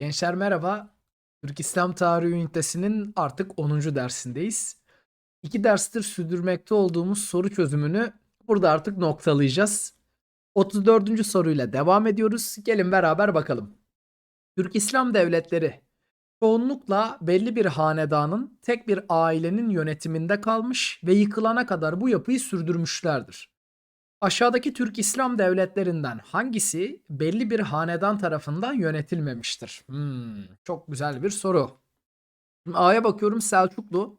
Gençler merhaba. Türk İslam Tarihi ünitesinin artık 10. dersindeyiz. İki derstir sürdürmekte olduğumuz soru çözümünü burada artık noktalayacağız. 34. soruyla devam ediyoruz. Gelin beraber bakalım. Türk İslam devletleri çoğunlukla belli bir hanedanın tek bir ailenin yönetiminde kalmış ve yıkılana kadar bu yapıyı sürdürmüşlerdir. Aşağıdaki Türk İslam devletlerinden hangisi belli bir hanedan tarafından yönetilmemiştir? Hmm, çok güzel bir soru. A'ya bakıyorum Selçuklu.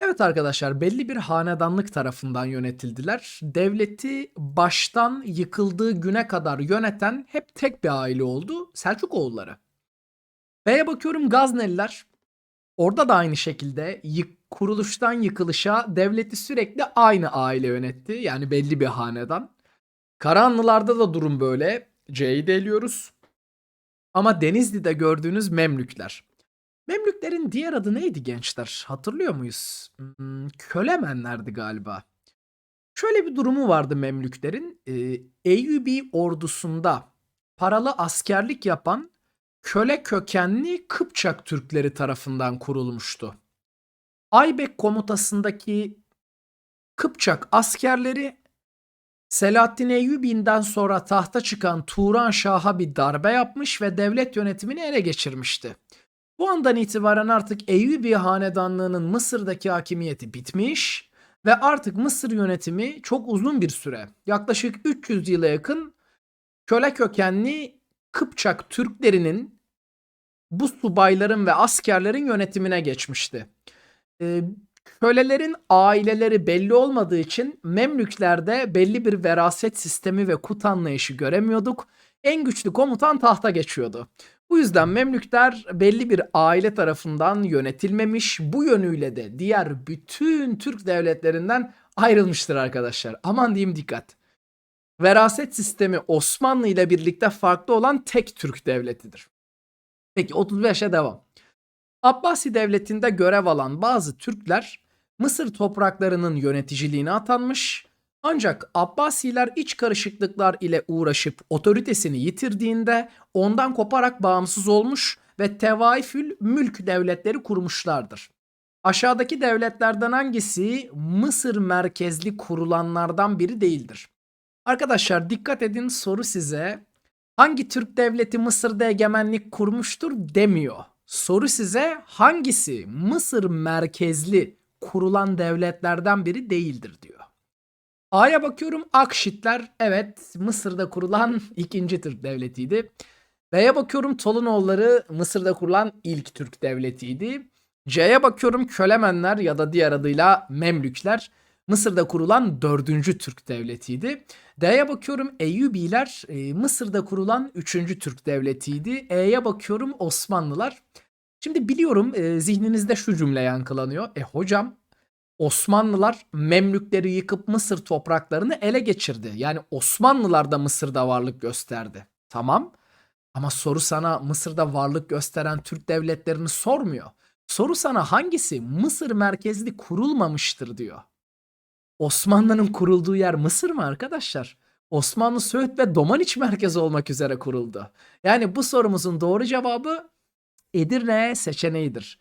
Evet arkadaşlar belli bir hanedanlık tarafından yönetildiler. Devleti baştan yıkıldığı güne kadar yöneten hep tek bir aile oldu. Selçukoğulları. B'ye bakıyorum Gazneliler. Orada da aynı şekilde yık, kuruluştan yıkılışa devleti sürekli aynı aile yönetti. Yani belli bir hanedan. Karahanlılarda da durum böyle. C'yi de eliyoruz. Ama Denizli'de gördüğünüz Memlükler. Memlüklerin diğer adı neydi gençler? Hatırlıyor muyuz? Hmm, Kölemenlerdi galiba. Şöyle bir durumu vardı Memlüklerin. Ee, Eyyubi ordusunda paralı askerlik yapan köle kökenli Kıpçak Türkleri tarafından kurulmuştu. Aybek komutasındaki Kıpçak askerleri Selahaddin Eyyubi'nden sonra tahta çıkan Turan Şah'a bir darbe yapmış ve devlet yönetimini ele geçirmişti. Bu andan itibaren artık Eyyubi hanedanlığının Mısır'daki hakimiyeti bitmiş ve artık Mısır yönetimi çok uzun bir süre, yaklaşık 300 yıla yakın köle kökenli Kıpçak Türklerinin bu subayların ve askerlerin yönetimine geçmişti. Ee, kölelerin aileleri belli olmadığı için Memlüklerde belli bir veraset sistemi ve kut anlayışı göremiyorduk. En güçlü komutan tahta geçiyordu. Bu yüzden Memlükler belli bir aile tarafından yönetilmemiş. Bu yönüyle de diğer bütün Türk devletlerinden ayrılmıştır arkadaşlar. Aman diyeyim dikkat. Veraset sistemi Osmanlı ile birlikte farklı olan tek Türk devletidir. Peki 35'e devam. Abbasi devletinde görev alan bazı Türkler Mısır topraklarının yöneticiliğine atanmış ancak Abbasiler iç karışıklıklar ile uğraşıp otoritesini yitirdiğinde ondan koparak bağımsız olmuş ve tevaifül mülk devletleri kurmuşlardır. Aşağıdaki devletlerden hangisi Mısır merkezli kurulanlardan biri değildir? Arkadaşlar dikkat edin soru size hangi Türk devleti Mısır'da egemenlik kurmuştur demiyor. Soru size hangisi Mısır merkezli kurulan devletlerden biri değildir diyor. A'ya bakıyorum Akşitler evet Mısır'da kurulan ikinci Türk devletiydi. B'ye bakıyorum Tolunoğulları Mısır'da kurulan ilk Türk devletiydi. C'ye bakıyorum Kölemenler ya da diğer adıyla Memlükler Mısır'da kurulan dördüncü Türk devletiydi. D'ye bakıyorum Eyyubiler e, Mısır'da kurulan üçüncü Türk devletiydi. E'ye bakıyorum Osmanlılar. Şimdi biliyorum e, zihninizde şu cümle yankılanıyor. E hocam Osmanlılar Memlükleri yıkıp Mısır topraklarını ele geçirdi. Yani Osmanlılar da Mısır'da varlık gösterdi. Tamam ama soru sana Mısır'da varlık gösteren Türk devletlerini sormuyor. Soru sana hangisi Mısır merkezli kurulmamıştır diyor. Osmanlı'nın kurulduğu yer Mısır mı arkadaşlar? Osmanlı Söğüt ve Domaniç merkezi olmak üzere kuruldu. Yani bu sorumuzun doğru cevabı Edirne seçeneğidir.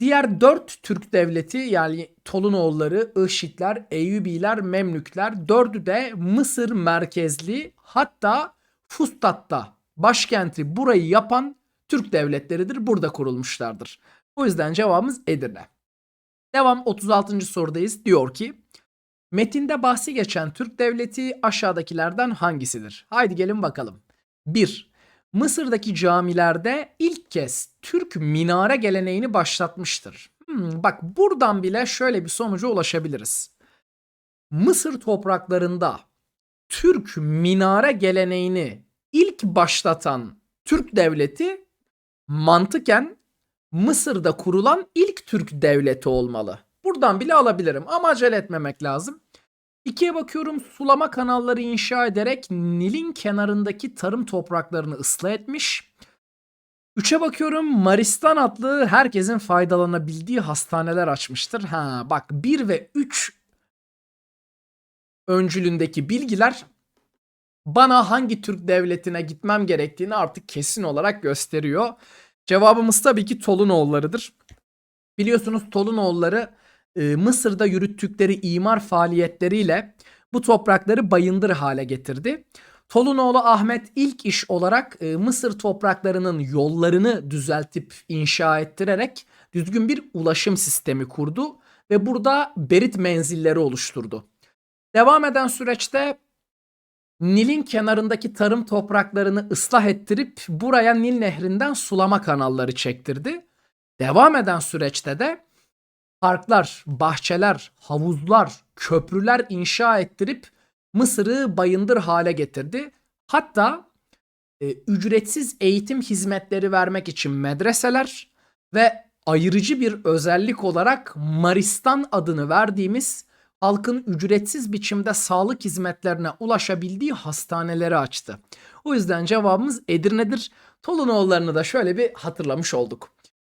Diğer dört Türk devleti yani Tolunoğulları, Işitler, Eyyubiler, Memlükler dördü de Mısır merkezli hatta Fustat'ta başkenti burayı yapan Türk devletleridir. Burada kurulmuşlardır. O yüzden cevabımız Edirne. Devam 36. sorudayız. Diyor ki Metinde bahsi geçen Türk devleti aşağıdakilerden hangisidir? Haydi gelin bakalım. 1. Mısır'daki camilerde ilk kez Türk minare geleneğini başlatmıştır. Hmm, bak buradan bile şöyle bir sonuca ulaşabiliriz. Mısır topraklarında Türk minare geleneğini ilk başlatan Türk devleti mantıken Mısır'da kurulan ilk Türk devleti olmalı. Buradan bile alabilirim ama acele etmemek lazım. İkiye bakıyorum sulama kanalları inşa ederek Nil'in kenarındaki tarım topraklarını ıslah etmiş. Üçe bakıyorum Maristan adlı herkesin faydalanabildiği hastaneler açmıştır. Ha bak 1 ve 3 öncülündeki bilgiler bana hangi Türk devletine gitmem gerektiğini artık kesin olarak gösteriyor. Cevabımız tabii ki Tolunoğullarıdır. Biliyorsunuz Tolunoğulları e, Mısır'da yürüttükleri imar faaliyetleriyle bu toprakları bayındır hale getirdi. Tolunoğlu Ahmet ilk iş olarak e, Mısır topraklarının yollarını düzeltip inşa ettirerek düzgün bir ulaşım sistemi kurdu ve burada berit menzilleri oluşturdu. Devam eden süreçte Nil'in kenarındaki tarım topraklarını ıslah ettirip buraya Nil Nehri'nden sulama kanalları çektirdi. Devam eden süreçte de parklar, bahçeler, havuzlar, köprüler inşa ettirip Mısır'ı bayındır hale getirdi. Hatta e, ücretsiz eğitim hizmetleri vermek için medreseler ve ayırıcı bir özellik olarak Maristan adını verdiğimiz halkın ücretsiz biçimde sağlık hizmetlerine ulaşabildiği hastaneleri açtı. O yüzden cevabımız Edirne'dir. Tolunoğullarını da şöyle bir hatırlamış olduk.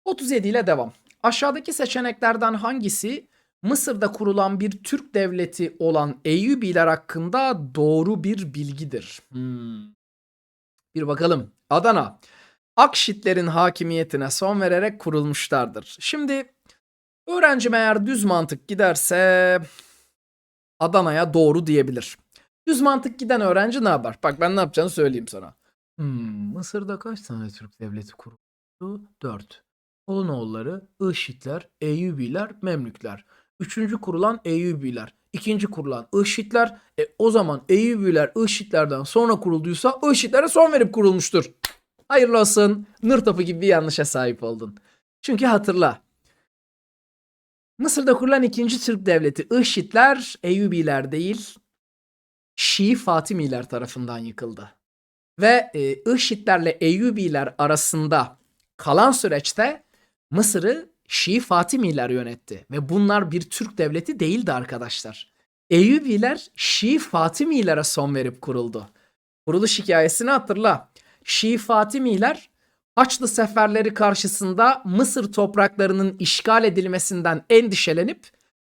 37 ile devam. Aşağıdaki seçeneklerden hangisi Mısır'da kurulan bir Türk devleti olan Eyyubiler hakkında doğru bir bilgidir? Hmm. Bir bakalım. Adana. Akşitlerin hakimiyetine son vererek kurulmuşlardır. Şimdi öğrencim eğer düz mantık giderse Adana'ya doğru diyebilir. Düz mantık giden öğrenci ne yapar? Bak ben ne yapacağını söyleyeyim sana. Hmm, Mısır'da kaç tane Türk devleti kuruldu? 4. Olunoğulları, Işitler, Eyyubiler, Memlükler. Üçüncü kurulan Eyyubiler. İkinci kurulan Işitler. E, o zaman Eyyubiler Işitlerden sonra kurulduysa Işitlere son verip kurulmuştur. Hayırlı olsun. Nur topu gibi bir yanlışa sahip oldun. Çünkü hatırla. Mısır'da kurulan ikinci Türk devleti Işitler, Eyyubiler değil, Şii Fatimiler tarafından yıkıldı. Ve e, Işitlerle Eyyubiler arasında kalan süreçte Mısır'ı Şii Fatimiler yönetti. Ve bunlar bir Türk devleti değildi arkadaşlar. Eyyubiler Şii Fatimilere son verip kuruldu. Kuruluş hikayesini hatırla. Şii Fatimiler Haçlı seferleri karşısında Mısır topraklarının işgal edilmesinden endişelenip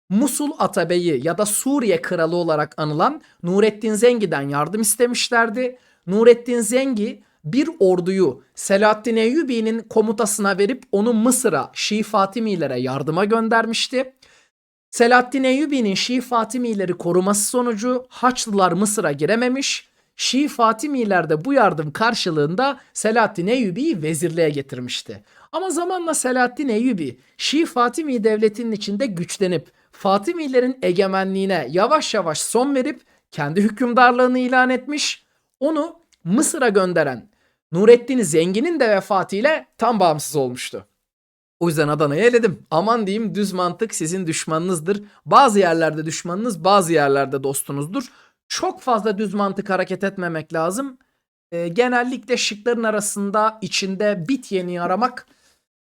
Musul Atabeyi ya da Suriye kralı olarak anılan Nurettin Zengi'den yardım istemişlerdi. Nurettin Zengi bir orduyu Selahaddin Eyyubi'nin komutasına verip onu Mısır'a Şii Fatimilere yardıma göndermişti. Selahaddin Eyyubi'nin Şii Fatimileri koruması sonucu Haçlılar Mısır'a girememiş. Şii Fatimiler de bu yardım karşılığında Selahaddin Eyyubi'yi vezirliğe getirmişti. Ama zamanla Selahaddin Eyyubi Şii Fatimi devletinin içinde güçlenip Fatimilerin egemenliğine yavaş yavaş son verip kendi hükümdarlığını ilan etmiş. Onu Mısır'a gönderen Nurettin Zengin'in de vefatıyla tam bağımsız olmuştu. O yüzden Adana'yı eledim. Aman diyeyim düz mantık sizin düşmanınızdır. Bazı yerlerde düşmanınız, bazı yerlerde dostunuzdur. Çok fazla düz mantık hareket etmemek lazım. E, genellikle şıkların arasında içinde bit yeni aramak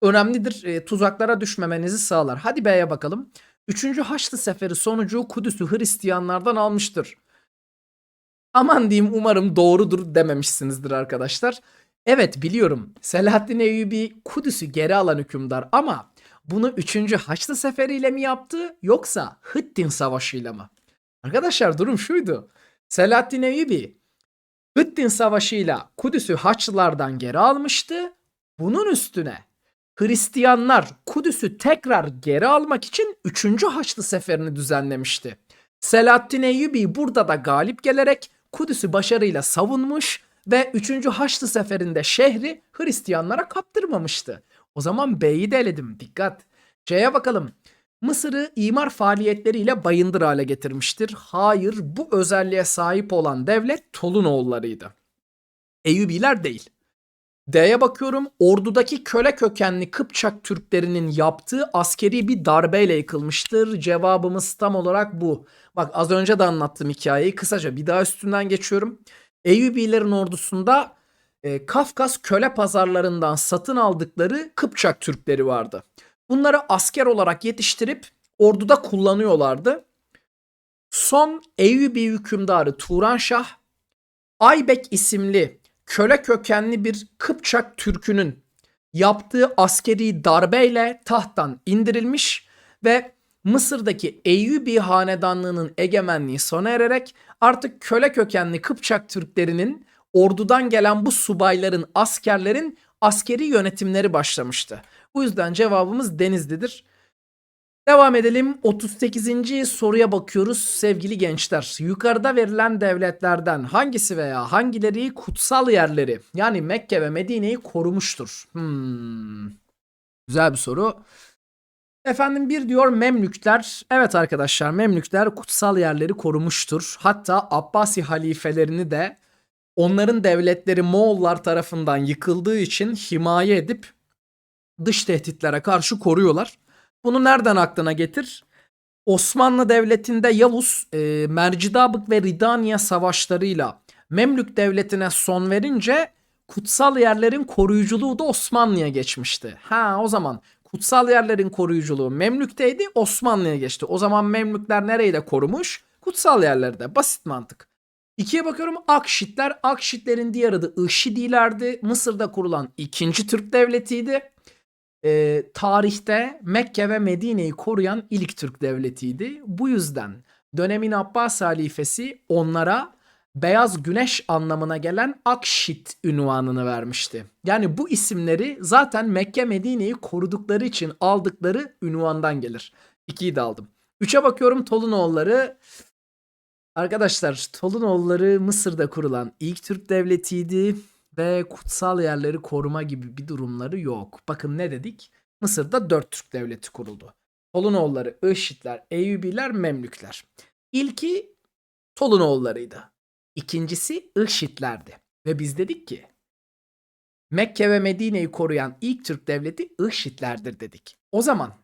önemlidir. E, tuzaklara düşmemenizi sağlar. Hadi B'ye bakalım. Üçüncü Haçlı Seferi sonucu Kudüs'ü Hristiyanlardan almıştır. Aman diyeyim umarım doğrudur dememişsinizdir arkadaşlar. Evet biliyorum Selahaddin Eyyubi Kudüs'ü geri alan hükümdar ama bunu 3. Haçlı Seferiyle mi yaptı yoksa Hıttin Savaşı'yla mı? Arkadaşlar durum şuydu. Selahaddin Eyyubi Hıttin Savaşı'yla Kudüs'ü Haçlılardan geri almıştı. Bunun üstüne Hristiyanlar Kudüs'ü tekrar geri almak için 3. Haçlı Seferini düzenlemişti. Selahaddin Eyyubi burada da galip gelerek Kudüs'ü başarıyla savunmuş ve 3. Haçlı Seferi'nde şehri Hristiyanlara kaptırmamıştı. O zaman B'yi de eledim. Dikkat. C'ye bakalım. Mısır'ı imar faaliyetleriyle bayındır hale getirmiştir. Hayır bu özelliğe sahip olan devlet Tolunoğullarıydı. Eyyubiler değil. D'ye bakıyorum. Ordudaki köle kökenli Kıpçak Türklerinin yaptığı askeri bir darbeyle yıkılmıştır. Cevabımız tam olarak bu. Bak az önce de anlattığım hikayeyi kısaca bir daha üstünden geçiyorum. Eyyubilerin ordusunda e, Kafkas köle pazarlarından satın aldıkları Kıpçak Türkleri vardı. Bunları asker olarak yetiştirip orduda kullanıyorlardı. Son Eyyubi hükümdarı Turanşah, Aybek isimli köle kökenli bir Kıpçak Türk'ünün yaptığı askeri darbeyle tahttan indirilmiş ve Mısır'daki Eyyubi hanedanlığının egemenliği sona ererek artık köle kökenli Kıpçak Türklerinin ordudan gelen bu subayların, askerlerin askeri yönetimleri başlamıştı. Bu yüzden cevabımız Denizli'dir. Devam edelim. 38. soruya bakıyoruz sevgili gençler. Yukarıda verilen devletlerden hangisi veya hangileri kutsal yerleri yani Mekke ve Medine'yi korumuştur? Hmm. Güzel bir soru. Efendim bir diyor Memlükler. Evet arkadaşlar Memlükler kutsal yerleri korumuştur. Hatta Abbasi halifelerini de onların devletleri Moğollar tarafından yıkıldığı için himaye edip dış tehditlere karşı koruyorlar. Bunu nereden aklına getir? Osmanlı Devleti'nde Yavuz e, Mercidabık ve Ridaniye savaşlarıyla Memlük Devleti'ne son verince kutsal yerlerin koruyuculuğu da Osmanlı'ya geçmişti. Ha o zaman kutsal yerlerin koruyuculuğu Memlük'teydi Osmanlı'ya geçti. O zaman Memlükler nereyi de korumuş? Kutsal yerlerde. Basit mantık. İkiye bakıyorum Akşitler. Akşitlerin diğer adı Işidilerdi. Mısır'da kurulan ikinci Türk devletiydi e, tarihte Mekke ve Medine'yi koruyan ilk Türk devletiydi. Bu yüzden dönemin Abbas halifesi onlara beyaz güneş anlamına gelen Akşit ünvanını vermişti. Yani bu isimleri zaten Mekke Medine'yi korudukları için aldıkları ünvandan gelir. İkiyi de aldım. Üçe bakıyorum Tolunoğulları. Arkadaşlar Tolunoğulları Mısır'da kurulan ilk Türk devletiydi ve kutsal yerleri koruma gibi bir durumları yok. Bakın ne dedik? Mısır'da dört Türk devleti kuruldu. Tolunoğulları, Işitler, Eyyubiler, Memlükler. İlki Tolunoğullarıydı. İkincisi Işitlerdi. Ve biz dedik ki Mekke ve Medine'yi koruyan ilk Türk devleti Işitlerdir dedik. O zaman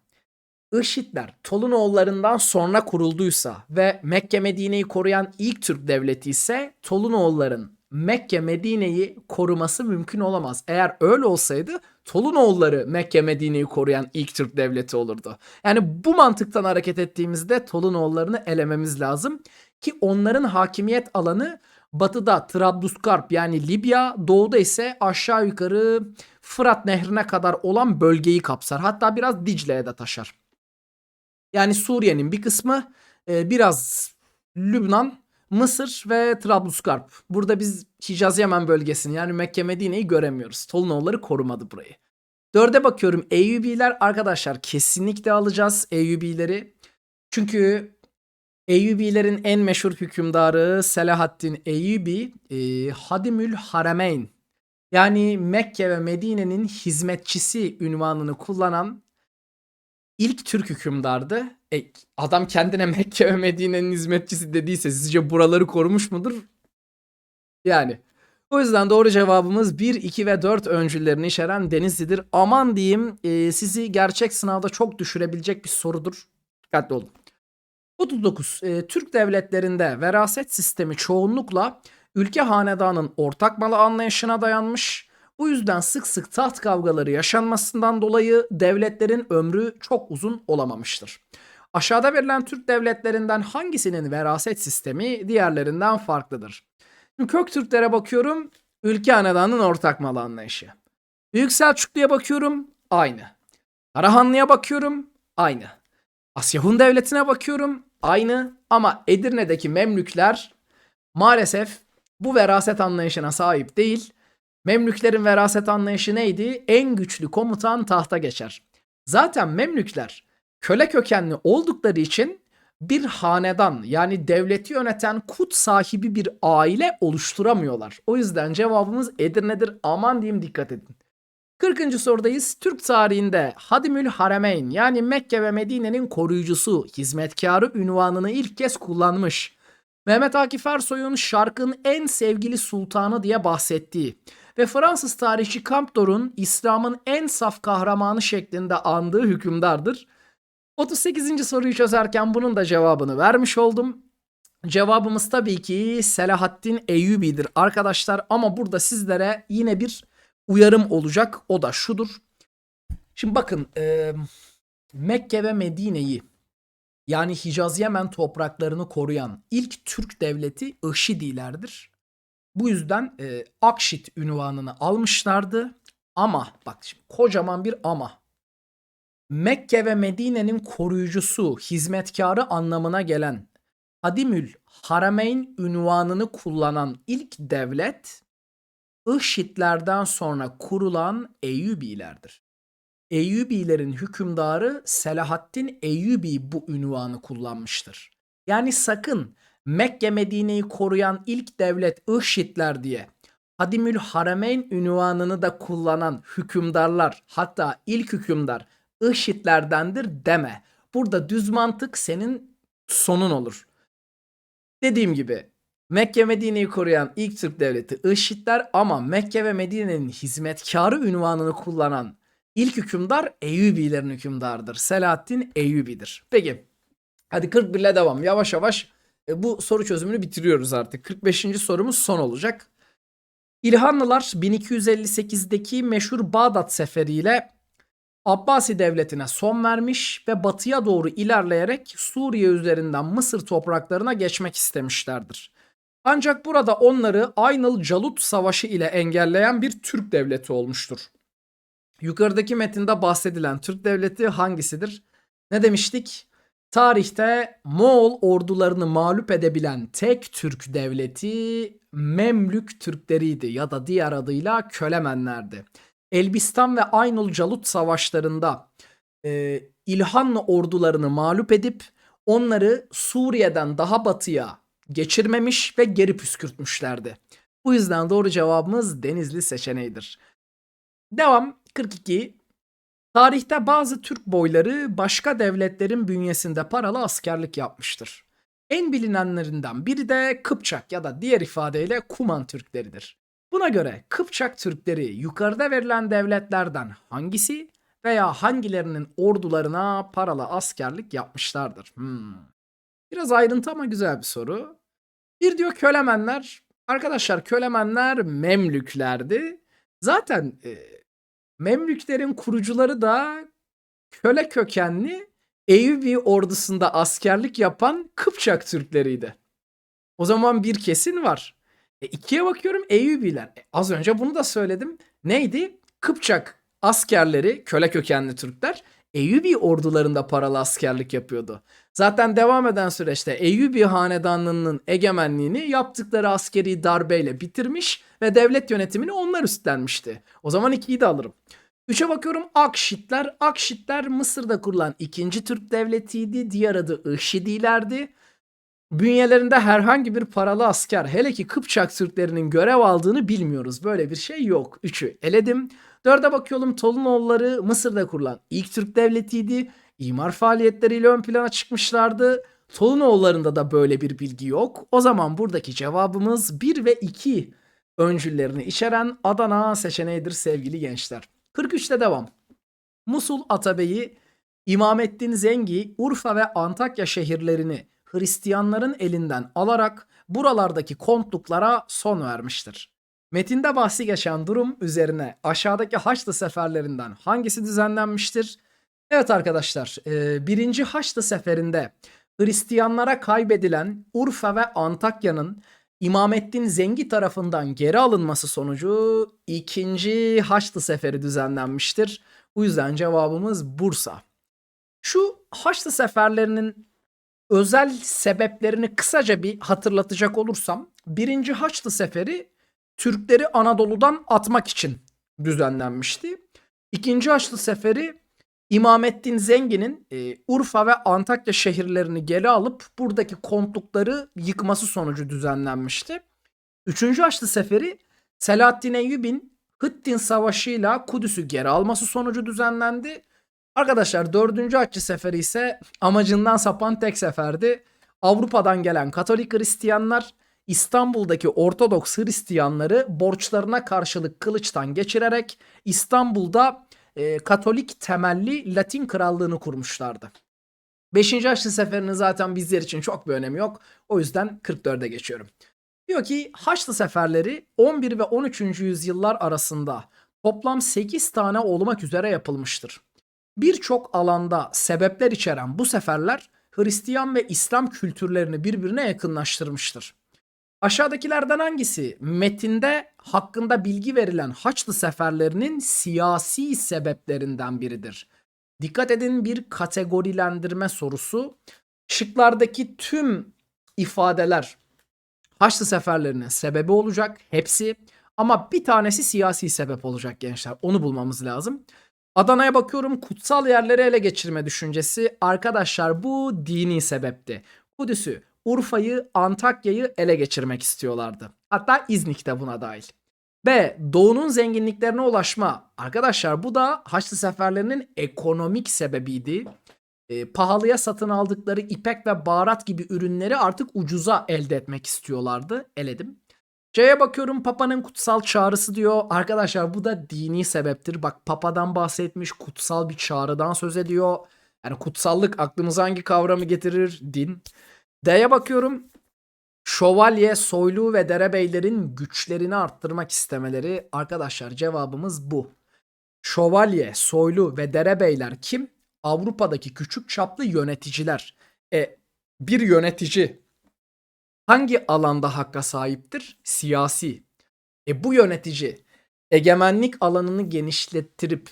Işitler Tolunoğullarından sonra kurulduysa ve Mekke Medine'yi koruyan ilk Türk devleti ise Tolunoğulların Mekke Medine'yi koruması mümkün olamaz. Eğer öyle olsaydı Tolunoğulları Mekke Medine'yi koruyan ilk Türk devleti olurdu. Yani bu mantıktan hareket ettiğimizde Tolunoğullarını elememiz lazım ki onların hakimiyet alanı batıda Trablusgarp yani Libya, doğuda ise aşağı yukarı Fırat Nehri'ne kadar olan bölgeyi kapsar. Hatta biraz Dicle'ye de taşar. Yani Suriye'nin bir kısmı biraz Lübnan Mısır ve Trablusgarp. Burada biz Hicaz Yemen bölgesini yani Mekke Medine'yi göremiyoruz. Tolunoğulları korumadı burayı. Dörde bakıyorum Eyyubiler arkadaşlar kesinlikle alacağız Eyyubileri. Çünkü Eyyubilerin en meşhur hükümdarı Selahaddin Eyyubi e, Hadimül Harameyn yani Mekke ve Medine'nin hizmetçisi ünvanını kullanan ilk Türk hükümdardı. E, adam kendine Mekke ve Medine'nin hizmetçisi dediyse sizce buraları korumuş mudur? Yani. O yüzden doğru cevabımız 1, 2 ve 4 öncüllerini içeren Denizli'dir. Aman diyeyim e, sizi gerçek sınavda çok düşürebilecek bir sorudur. Dikkatli olun. 39. E, Türk devletlerinde veraset sistemi çoğunlukla ülke hanedanın ortak malı anlayışına dayanmış bu yüzden sık sık taht kavgaları yaşanmasından dolayı devletlerin ömrü çok uzun olamamıştır. Aşağıda verilen Türk devletlerinden hangisinin veraset sistemi diğerlerinden farklıdır? Şimdi Köktürklere bakıyorum. Ülke hanedanın ortak malı anlayışı. Büyük Selçuklu'ya bakıyorum. Aynı. Karahanlı'ya bakıyorum. Aynı. Asya Hun Devleti'ne bakıyorum. Aynı. Ama Edirne'deki Memlükler maalesef bu veraset anlayışına sahip değil. Memlüklerin veraset anlayışı neydi? En güçlü komutan tahta geçer. Zaten Memlükler köle kökenli oldukları için bir hanedan yani devleti yöneten kut sahibi bir aile oluşturamıyorlar. O yüzden cevabımız Edirne'dir. Aman diyeyim dikkat edin. 40. sorudayız. Türk tarihinde Hadimül Harameyn yani Mekke ve Medine'nin koruyucusu, hizmetkarı ünvanını ilk kez kullanmış. Mehmet Akif Ersoy'un şarkın en sevgili sultanı diye bahsettiği ve Fransız tarihçi Campdor'un İslam'ın en saf kahramanı şeklinde andığı hükümdardır. 38. soruyu çözerken bunun da cevabını vermiş oldum. Cevabımız tabii ki Selahaddin Eyyubi'dir arkadaşlar ama burada sizlere yine bir uyarım olacak. O da şudur. Şimdi bakın e, Mekke ve Medine'yi yani Hicaz Yemen topraklarını koruyan ilk Türk devleti Işidilerdir. Bu yüzden e, Akşit ünvanını almışlardı. Ama bak şimdi kocaman bir ama. Mekke ve Medine'nin koruyucusu, hizmetkarı anlamına gelen Hadimül Harameyn ünvanını kullanan ilk devlet IŞİD'lerden sonra kurulan Eyyubilerdir. Eyyubilerin hükümdarı Selahaddin Eyyubi bu ünvanı kullanmıştır. Yani sakın Mekke Medine'yi koruyan ilk devlet IŞİD'ler diye Hadimül Harameyn ünvanını da kullanan hükümdarlar hatta ilk hükümdar IŞİD'lerdendir deme. Burada düz mantık senin sonun olur. Dediğim gibi Mekke Medine'yi koruyan ilk Türk devleti IŞİD'ler ama Mekke ve Medine'nin hizmetkarı ünvanını kullanan ilk hükümdar Eyyubilerin hükümdarıdır. Selahaddin Eyyubi'dir. Peki hadi 41 ile devam. Yavaş yavaş e, bu soru çözümünü bitiriyoruz artık. 45. sorumuz son olacak. İlhanlılar 1258'deki meşhur Bağdat seferiyle Abbasi devletine son vermiş ve batıya doğru ilerleyerek Suriye üzerinden Mısır topraklarına geçmek istemişlerdir. Ancak burada onları Aynıl Calut Savaşı ile engelleyen bir Türk devleti olmuştur. Yukarıdaki metinde bahsedilen Türk devleti hangisidir? Ne demiştik? Tarihte Moğol ordularını mağlup edebilen tek Türk devleti Memlük Türkleriydi ya da diğer adıyla Kölemenlerdi. Elbistan ve Aynul Calut savaşlarında e, İlhanlı ordularını mağlup edip onları Suriye'den daha batıya geçirmemiş ve geri püskürtmüşlerdi. Bu yüzden doğru cevabımız Denizli seçeneğidir. Devam 42. Tarihte bazı Türk boyları başka devletlerin bünyesinde paralı askerlik yapmıştır. En bilinenlerinden biri de Kıpçak ya da diğer ifadeyle Kuman Türkleridir. Buna göre Kıpçak Türkleri yukarıda verilen devletlerden hangisi veya hangilerinin ordularına paralı askerlik yapmışlardır? Hmm. Biraz ayrıntı ama güzel bir soru. Bir diyor kölemenler. Arkadaşlar kölemenler Memlüklerdi. Zaten e, Memlüklerin kurucuları da köle kökenli Eyyubi ordusunda askerlik yapan Kıpçak Türkleriydi. O zaman bir kesin var. E, ikiye bakıyorum Eyyubiler. E, az önce bunu da söyledim. Neydi? Kıpçak askerleri, köle kökenli Türkler Eyyubi ordularında paralı askerlik yapıyordu. Zaten devam eden süreçte Eyyubi hanedanlığının egemenliğini yaptıkları askeri darbeyle bitirmiş ve devlet yönetimini onlar üstlenmişti. O zaman ikiyi de alırım. Üçe bakıyorum Akşitler. Akşitler Mısır'da kurulan ikinci Türk devletiydi. Diğer adı IŞİDİ'lerdi. Bünyelerinde herhangi bir paralı asker hele ki Kıpçak Türklerinin görev aldığını bilmiyoruz. Böyle bir şey yok. Üçü eledim. Dörde bakıyorum Tolunoğulları Mısır'da kurulan ilk Türk devletiydi. İmar faaliyetleriyle ön plana çıkmışlardı. Tolunoğullarında da böyle bir bilgi yok. O zaman buradaki cevabımız 1 ve 2 öncüllerini içeren Adana seçeneğidir sevgili gençler. 43'te devam. Musul Atabeyi, İmamettin Zengi, Urfa ve Antakya şehirlerini Hristiyanların elinden alarak buralardaki kontluklara son vermiştir. Metinde bahsi geçen durum üzerine aşağıdaki Haçlı seferlerinden hangisi düzenlenmiştir? Evet arkadaşlar, e, birinci Haçlı seferinde Hristiyanlara kaybedilen Urfa ve Antakya'nın İmamettin Zengi tarafından geri alınması sonucu ikinci Haçlı seferi düzenlenmiştir. Bu yüzden cevabımız Bursa. Şu Haçlı seferlerinin özel sebeplerini kısaca bir hatırlatacak olursam birinci Haçlı Seferi Türkleri Anadolu'dan atmak için düzenlenmişti. İkinci Haçlı Seferi İmamettin Zengin'in e, Urfa ve Antakya şehirlerini geri alıp buradaki kontlukları yıkması sonucu düzenlenmişti. Üçüncü Haçlı Seferi Selahaddin Eyyubi'nin Hıttin Savaşı'yla Kudüs'ü geri alması sonucu düzenlendi. Arkadaşlar dördüncü Haçlı Seferi ise amacından sapan tek seferdi. Avrupa'dan gelen Katolik Hristiyanlar İstanbul'daki Ortodoks Hristiyanları borçlarına karşılık kılıçtan geçirerek İstanbul'da e, Katolik temelli Latin krallığını kurmuşlardı. 5. Haçlı Seferi'nin zaten bizler için çok bir önemi yok. O yüzden 44'e geçiyorum. Diyor ki Haçlı Seferleri 11 ve 13. yüzyıllar arasında toplam 8 tane olmak üzere yapılmıştır. Birçok alanda sebepler içeren bu seferler Hristiyan ve İslam kültürlerini birbirine yakınlaştırmıştır. Aşağıdakilerden hangisi metinde hakkında bilgi verilen Haçlı seferlerinin siyasi sebeplerinden biridir? Dikkat edin bir kategorilendirme sorusu. Şıklardaki tüm ifadeler Haçlı seferlerinin sebebi olacak. Hepsi. Ama bir tanesi siyasi sebep olacak gençler. Onu bulmamız lazım. Adana'ya bakıyorum kutsal yerleri ele geçirme düşüncesi. Arkadaşlar bu dini sebepti. Kudüs'ü, Urfa'yı, Antakya'yı ele geçirmek istiyorlardı. Hatta İznik de buna dahil. B. Doğu'nun zenginliklerine ulaşma. Arkadaşlar bu da Haçlı seferlerinin ekonomik sebebiydi. E, pahalıya satın aldıkları ipek ve baharat gibi ürünleri artık ucuza elde etmek istiyorlardı. Eledim. C'ye bakıyorum Papa'nın kutsal çağrısı diyor. Arkadaşlar bu da dini sebeptir. Bak Papa'dan bahsetmiş kutsal bir çağrıdan söz ediyor. Yani kutsallık aklımıza hangi kavramı getirir? Din. D'ye bakıyorum. Şövalye, soylu ve derebeylerin güçlerini arttırmak istemeleri. Arkadaşlar cevabımız bu. Şövalye, soylu ve derebeyler kim? Avrupa'daki küçük çaplı yöneticiler. E, bir yönetici hangi alanda hakka sahiptir? Siyasi. E bu yönetici egemenlik alanını genişlettirip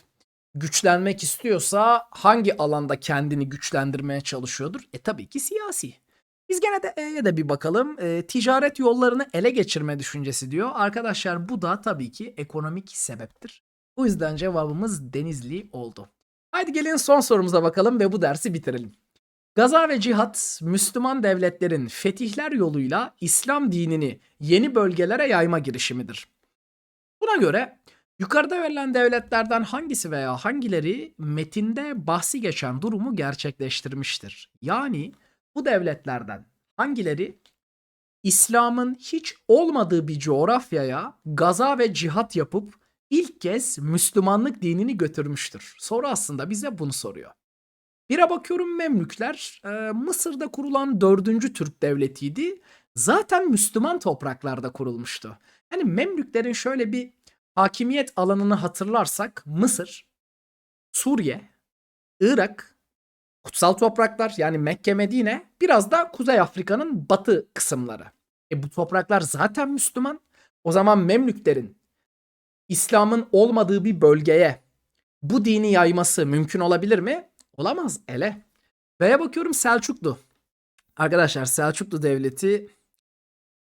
güçlenmek istiyorsa hangi alanda kendini güçlendirmeye çalışıyordur? E tabii ki siyasi. Biz gene de E'ye de bir bakalım. E, ticaret yollarını ele geçirme düşüncesi diyor. Arkadaşlar bu da tabii ki ekonomik sebeptir. Bu yüzden cevabımız Denizli oldu. Haydi gelin son sorumuza bakalım ve bu dersi bitirelim. Gaza ve cihat Müslüman devletlerin fetihler yoluyla İslam dinini yeni bölgelere yayma girişimidir. Buna göre yukarıda verilen devletlerden hangisi veya hangileri metinde bahsi geçen durumu gerçekleştirmiştir? Yani bu devletlerden hangileri İslam'ın hiç olmadığı bir coğrafyaya gaza ve cihat yapıp ilk kez Müslümanlık dinini götürmüştür? Soru aslında bize bunu soruyor. Bire bakıyorum Memlükler e, Mısır'da kurulan dördüncü Türk devletiydi. Zaten Müslüman topraklarda kurulmuştu. Yani Memlüklerin şöyle bir hakimiyet alanını hatırlarsak Mısır, Suriye, Irak, kutsal topraklar yani Mekke Medine biraz da Kuzey Afrika'nın batı kısımları. E bu topraklar zaten Müslüman. O zaman Memlüklerin İslam'ın olmadığı bir bölgeye bu dini yayması mümkün olabilir mi? Olamaz ele. Veya bakıyorum Selçuklu. Arkadaşlar Selçuklu Devleti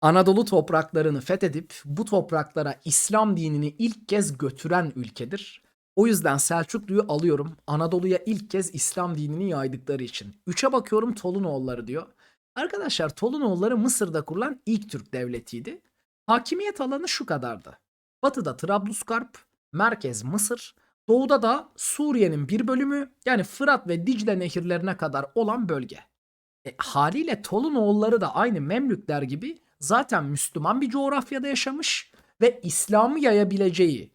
Anadolu topraklarını fethedip bu topraklara İslam dinini ilk kez götüren ülkedir. O yüzden Selçuklu'yu alıyorum. Anadolu'ya ilk kez İslam dinini yaydıkları için. Üçe bakıyorum Tolunoğulları diyor. Arkadaşlar Tolunoğulları Mısır'da kurulan ilk Türk devletiydi. Hakimiyet alanı şu kadardı. Batıda Trablusgarp, merkez Mısır, doğuda da Suriye'nin bir bölümü yani Fırat ve Dicle nehirlerine kadar olan bölge. E, haliyle Tolunoğulları da aynı Memlükler gibi zaten Müslüman bir coğrafyada yaşamış ve İslam'ı yayabileceği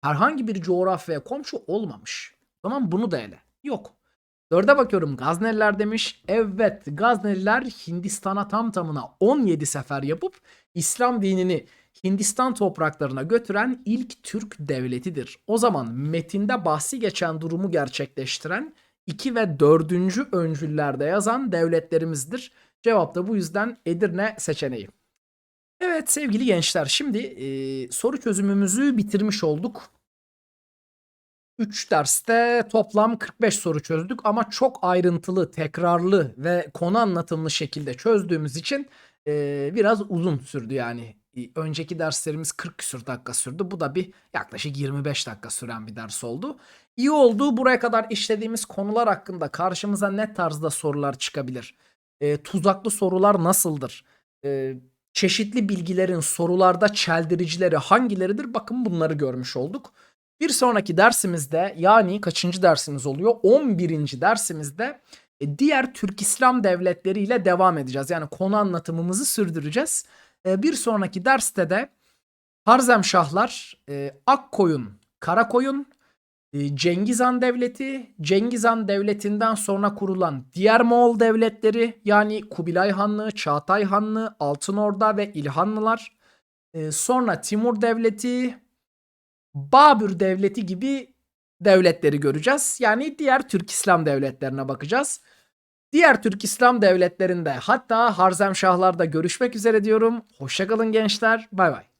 herhangi bir coğrafyaya komşu olmamış. Tamam bunu da ele. Yok. Dörde bakıyorum Gazneliler demiş. Evet Gazneliler Hindistan'a tam tamına 17 sefer yapıp İslam dinini Hindistan topraklarına götüren ilk Türk devletidir. O zaman metinde bahsi geçen durumu gerçekleştiren 2 ve 4. öncüllerde yazan devletlerimizdir. Cevap da bu yüzden Edirne seçeneği. Evet sevgili gençler şimdi e, soru çözümümüzü bitirmiş olduk. 3 derste toplam 45 soru çözdük ama çok ayrıntılı, tekrarlı ve konu anlatımlı şekilde çözdüğümüz için e, biraz uzun sürdü yani. E, önceki derslerimiz 40 küsur dakika sürdü. Bu da bir yaklaşık 25 dakika süren bir ders oldu. İyi oldu. Buraya kadar işlediğimiz konular hakkında karşımıza ne tarzda sorular çıkabilir? E, tuzaklı sorular nasıldır? E, çeşitli bilgilerin sorularda çeldiricileri hangileridir? Bakın bunları görmüş olduk. Bir sonraki dersimizde yani kaçıncı dersimiz oluyor? 11. dersimizde e, diğer Türk İslam devletleri ile devam edeceğiz. Yani konu anlatımımızı sürdüreceğiz. E, bir sonraki derste de Harzemşahlar, e, Akkoyun, Karakoyun, Cengiz Han Devleti, Cengiz Han Devleti'nden sonra kurulan diğer Moğol devletleri yani Kubilay Hanlığı, Çağatay Hanlığı, Altınorda ve İlhanlılar, sonra Timur Devleti, Babür Devleti gibi devletleri göreceğiz. Yani diğer Türk İslam devletlerine bakacağız. Diğer Türk İslam devletlerinde hatta Harzemşahlarda görüşmek üzere diyorum. Hoşçakalın gençler. Bay bay.